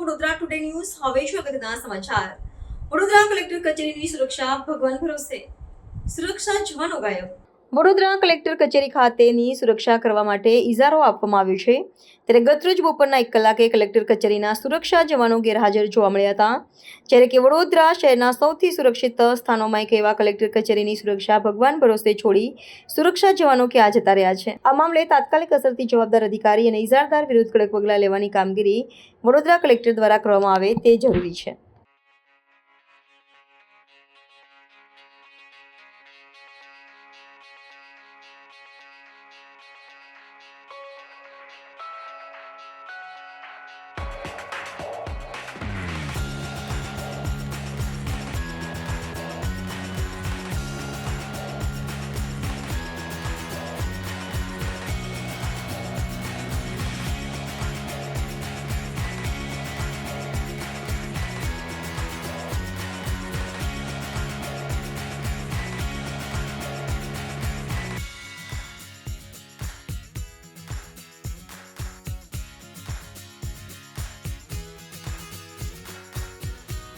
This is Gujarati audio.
વડોદરા ટુડે ન્યૂઝ હવે સમાચાર? વડોદરા કલેક્ટર કચેરીની સુરક્ષા ભગવાન ભરોસે. સુરક્ષા જવાનો ગાયબ. વડોદરા કલેક્ટર કચેરી ખાતેની સુરક્ષા કરવા માટે ઇજારો આપવામાં આવ્યો છે. ત્યારે ગતરોજ બપોરના એક કલાકે કલેક્ટર કચેરીના સુરક્ષા જવાનો ગેરહાજર જોવા મળ્યા હતા. જ્યારે કે વડોદરા શહેરના સૌથી સુરક્ષિત સ્થાનોમાં એક એવા કલેક્ટર કચેરીની સુરક્ષા ભગવાન ભરોસે છોડી સુરક્ષા જવાનો ક્યાં જતા રહ્યા છે. આ મામલે તાત્કાલિક અસરથી જવાબદાર અધિકારી અને ઇજારદાર વિરુદ્ધ કડક પગલાં લેવાની કામગીરી વડોદરા કલેક્ટર દ્વારા કરવામાં આવે તે જરૂરી છે.